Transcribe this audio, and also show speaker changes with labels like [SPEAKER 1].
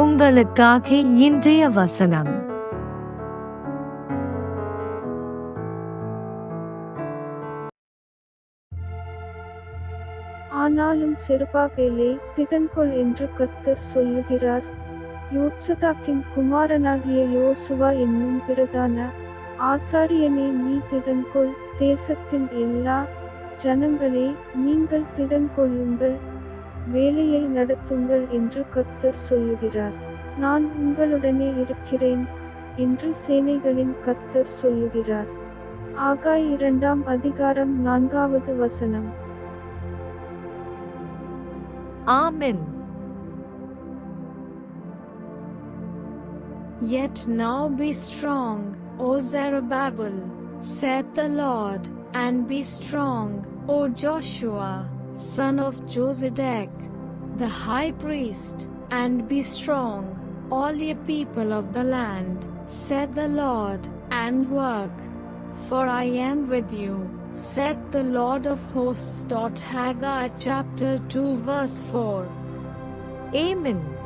[SPEAKER 1] உங்களுக்காக இன்றைய வசனம்.
[SPEAKER 2] ஆனாலும் செருபாபேலே திடன்கொள் என்று கத்தர் சொல்லுகிறார். யோத்சதாக்கின் குமாரனாகிய யோசுவா என்னும் பிரதான ஆசாரியனே நீ திடன்கொள் தேசத்தின் எல்லா ஜனங்களே நீங்கள் திடன்கொள்ளுங்கள் வேலையை நடத்துங்கள் என்று கர்த்தர் சொல்லுகிறார். நான் உங்களுடனே இருக்கிறேன் என்று சேனைகளின் கர்த்தர் சொல்லுகிறார். ஆகாய் இரண்டாம் அதிகாரம் நான்காவது வசனம்.
[SPEAKER 1] ஆமென்.
[SPEAKER 3] Yet now be strong, O Zerubbabel, saith the Lord, and be strong, O Joshua, son of Josedek, the high priest, and be strong, all ye people of the land, said the Lord, and work. For I am with you, said the Lord of hosts. Haggai chapter 2 verse 4.
[SPEAKER 1] Amen.